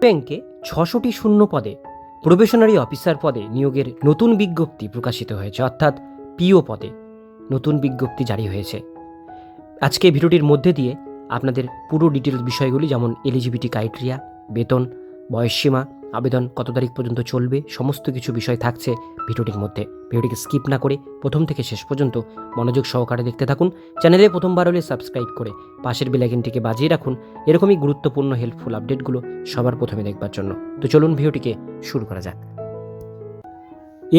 ব্যাংকে ছশোটি শূন্য পদে প্রবেশনারি অফিসার পদে নিয়োগের নতুন বিজ্ঞপ্তি প্রকাশিত হয়েছে, অর্থাৎ পিও পদে নতুন বিজ্ঞপ্তি জারি হয়েছে। আজকে ভিডিওটির মধ্যে দিয়ে আপনাদের পুরো ডিটেলস বিষয়গুলি, যেমন এলিজিবিলিটি ক্রাইটেরিয়া, বেতন বয়সসীমা আবেদন কত তারিখ পর্যন্ত চলবে, সমস্ত কিছু বিষয় থাকছে ভিডিওটির মধ্যে। ভিডিওটিকে স্কিপ না করে প্রথম থেকে শেষ পর্যন্ত মনোযোগ সহকারে দেখতে থাকুন। চ্যানেলে প্রথমবার হলে সাবস্ক্রাইব করে পাশের বেলাইকনটিকে বাজিয়ে রাখুন। এরকমই গুরুত্বপূর্ণ হেল্পফুল আপডেটগুলো সবার প্রথমে দেখবার জন্য। তো চলুন ভিডিওটিকে শুরু করা যাক।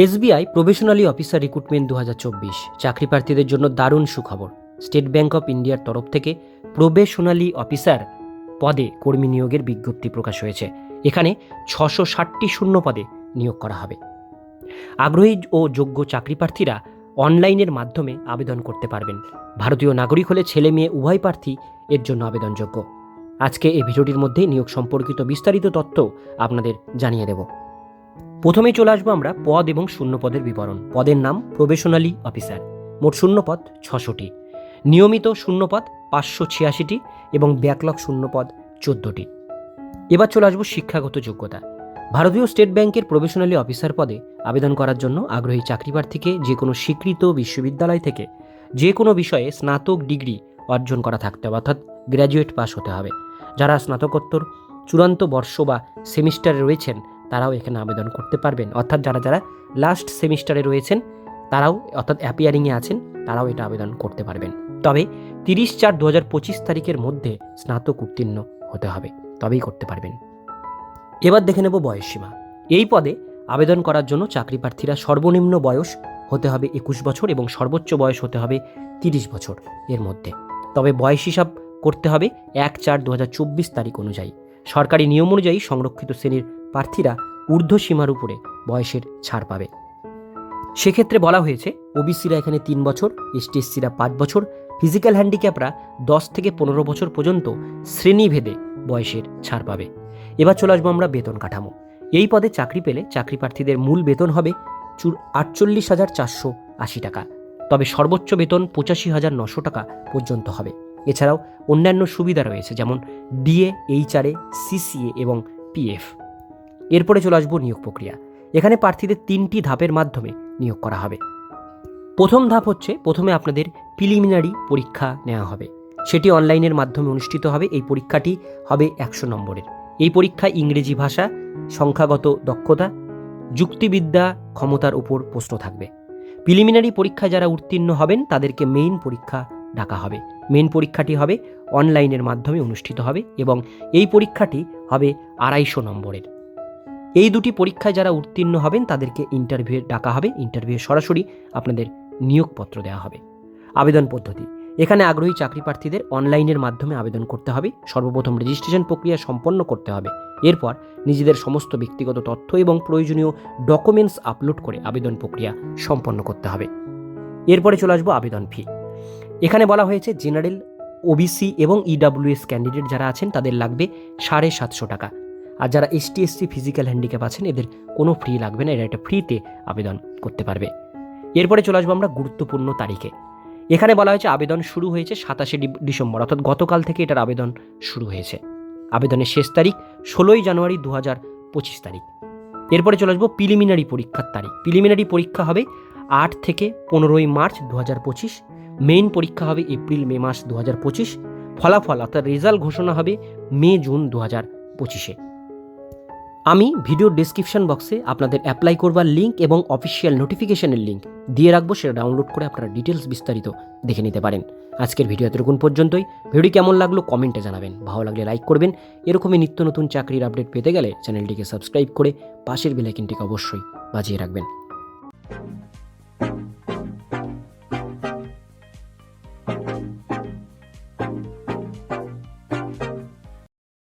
এসবিআই প্রফেশনালি অফিসার রিক্রুটমেন্ট দু হাজার চব্বিশ। চাকরি প্রার্থীদের জন্য দারুণ সুখবর। স্টেট ব্যাংক অফ ইন্ডিয়ার তরফ থেকে প্রবেশনালি অফিসার পদে কর্মী নিয়োগের বিজ্ঞপ্তি প্রকাশ হয়েছে। এখানে ছশো ষাটটি শূন্য পদে নিয়োগ করা হবে। আগ্রহী ও যোগ্য চাকরি প্রার্থীরা অনলাইনের মাধ্যমে আবেদন করতে পারবেন। ভারতীয় নাগরিক হলে ছেলে মেয়ে উভয় প্রার্থী এর জন্য আবেদনযোগ্য। আজকে এই ভিডিওটির মধ্যে নিয়োগ সম্পর্কিত বিস্তারিত তথ্য আপনাদের জানিয়ে দেব। প্রথমে চলে আসব আমরা পদ এবং শূন্য পদের বিবরণ। পদের নাম প্রবেশনালি অফিসার। মোট শূন্য পদ ছশোটি। নিয়মিত শূন্যপদ পাঁচশো ছিয়াশিটি এবং ব্যাকলগ শূন্য পদ চোদ্দোটি। এবার চলে আসব শিক্ষাগত যোগ্যতা। ভারতীয় স্টেট ব্যাংকের প্রফেশনালি অফিসার পদে আবেদন করার জন্য আগ্রহী চাকরি প্রার্থীকে যে কোনো স্বীকৃত বিশ্ববিদ্যালয় থেকে যে কোনো বিষয়ে স্নাতক ডিগ্রি অর্জন করা থাকতে হবে, অর্থাৎ গ্র্যাজুয়েট পাস হতে হবে। যারা স্নাতকোত্তর চূড়ান্ত বর্ষ বা সেমিস্টারে রয়েছেন, তারাও এখানে আবেদন করতে পারবেন। অর্থাৎ যারা যারা লাস্ট সেমিস্টারে রয়েছেন, তারাও অর্থাৎ অ্যাপিয়ারিংয়ে আছেন, তারাও এটা আবেদন করতে পারবেন। তবে তিরিশ চার দু তারিখের মধ্যে স্নাতক উত্তীর্ণ হতে হবে। তবেই করতে পারবেন। এবার দেখে নেব বয়সসীমা এই পদে আবেদন করার জন্য চাকরি প্রার্থীরা সর্বনিম্ন বয়স হতে হবে একুশ বছর এবং সর্বোচ্চ বয়স হতে হবে তিরিশ বছর এর মধ্যে। তবে বয়স হিসাব করতে হবে এক চার দু তারিখ অনুযায়ী। সরকারি নিয়ম অনুযায়ী সংরক্ষিত শ্রেণির প্রার্থীরা ঊর্ধ্ব সীমার উপরে বয়সের ছাড় পাবে। সেক্ষেত্রে বলা হয়েছে, ওবিসিরা এখানে তিন বছর, এসটিএসসিরা পাঁচ বছর, ফিজিক্যাল হ্যান্ডিক্যাপরা দশ থেকে পনেরো বছর পর্যন্ত শ্রেণীভেদে বয়সের ছাড় পাবে। এবার চলে আসব আমরা বেতন কাঠামো। এই পদে চাকরি পেলে চাকরি প্রার্থীদের মূল বেতন হবে চুর আটচল্লিশ হাজার চারশো আশি টাকা। তবে সর্বোচ্চ বেতন পঁচাশি হাজার নশো টাকা পর্যন্ত হবে। এছাড়াও অন্যান্য সুবিধা রয়েছে, যেমন ডিএ এইচআরএ সিসিএ এবং পিএফ। এরপরে চলে আসব নিয়োগ প্রক্রিয়া। এখানে প্রার্থীদের তিনটি ধাপের মাধ্যমে নিয়োগ করা হবে। প্রথম ধাপ হচ্ছে প্রথমে আপনাদের প্রিলিমিনারি পরীক্ষা নেওয়া হবে। সেটি অনলাইনের মাধ্যমে অনুষ্ঠিত হবে। এই পরীক্ষাটি হবে একশো নম্বরের। এই পরীক্ষায় ইংরেজি ভাষা, সংখ্যাগত দক্ষতা, যুক্তিবিদ্যা, ক্ষমতার উপর প্রশ্ন থাকবে। প্রিলিমিনারি পরীক্ষায় যারা উত্তীর্ণ হবেন, তাদেরকে মেইন পরীক্ষা ডাকা হবে। মেইন পরীক্ষাটি হবে অনলাইনের মাধ্যমে অনুষ্ঠিত হবে এবং এই পরীক্ষাটি হবে আড়াইশো নম্বরের। এই দুটি পরীক্ষায় যারা উত্তীর্ণ হবেন, তাদেরকে ইন্টারভিউ ডাকা হবে। ইন্টারভিউ সরাসরি আপনাদের নিয়োগপত্র দেওয়া হবে। আবেদন পদ্ধতি। এখানে আগ্রহী চাকরি প্রার্থীদের অনলাইনের মাধ্যমে আবেদন করতে হবে, সর্বপ্রথম রেজিস্ট্রেশন প্রক্রিয়া সম্পন্ন করতে হবে। এরপর নিজেদের সমস্ত ব্যক্তিগত তথ্য এবং প্রয়োজনীয় ডকুমেন্টস আপলোড করে আবেদন প্রক্রিয়া সম্পন্ন করতে হবে। এরপরে চলে আসব আবেদন ফি এখানে বলা হয়েছে জেনারেল ওবিসি এবং ইডাব্লিউএস ক্যান্ডিডেট যারা আছেন তাদের লাগবে সাড়ে সাতশো টাকা। আর যারা এসটি এসসি ফিজিক্যাল হ্যান্ডিক্যাপ আছেন, এদের কোনো ফ্রি লাগবে না, এরা একটা ফ্রিতে আবেদন করতে পারবে। এরপরে চলে আসব আমরা গুরুত্বপূর্ণ তারিখে। এখানে বলা হয়েছে আবেদন শুরু হয়েছে সাতাশে ডিসেম্বর, অর্থাৎ গতকাল থেকে এটার আবেদন শুরু হয়েছে। আবেদনের শেষ তারিখ ষোলোই জানুয়ারি দু হাজার পঁচিশ তারিখ। এরপরে চলে আসব প্রিলিমিনারি পরীক্ষার তারিখ। প্রিলিমিনারি পরীক্ষা হবে আট থেকে পনেরোই মার্চ দু হাজার পঁচিশ মেইন পরীক্ষা হবে এপ্রিল, মে মাস দু হাজার পঁচিশ, ফলাফল অর্থাৎ রেজাল্ট ঘোষণা হবে মে, জুন দু হাজার পঁচিশে। আমি ভিডিও ডিসক্রিপশন বক্সে আপনাদের অ্যাপ্লাই করবার লিঙ্ক এবং অফিসিয়াল নোটিফিকেশনের লিঙ্ক দিয়ে রাখব, সেটা ডাউনলোড করে আপনারা ডিটেলস বিস্তারিত দেখে নিতে পারেন। আজকের ভিডিও এতটুকুন পর্যন্তই। ভিডিও কেমন লাগল কমেন্টে জানাবেন। ভালো লাগলে লাইক করবেন। এরকমই নিত্য নতুন চাকরির আপডেট পেতে গেলে চ্যানেলটিকে সাবস্ক্রাইব করে পাশের বেলাইকিনটিকে অবশ্যই বাজিয়ে রাখবেন।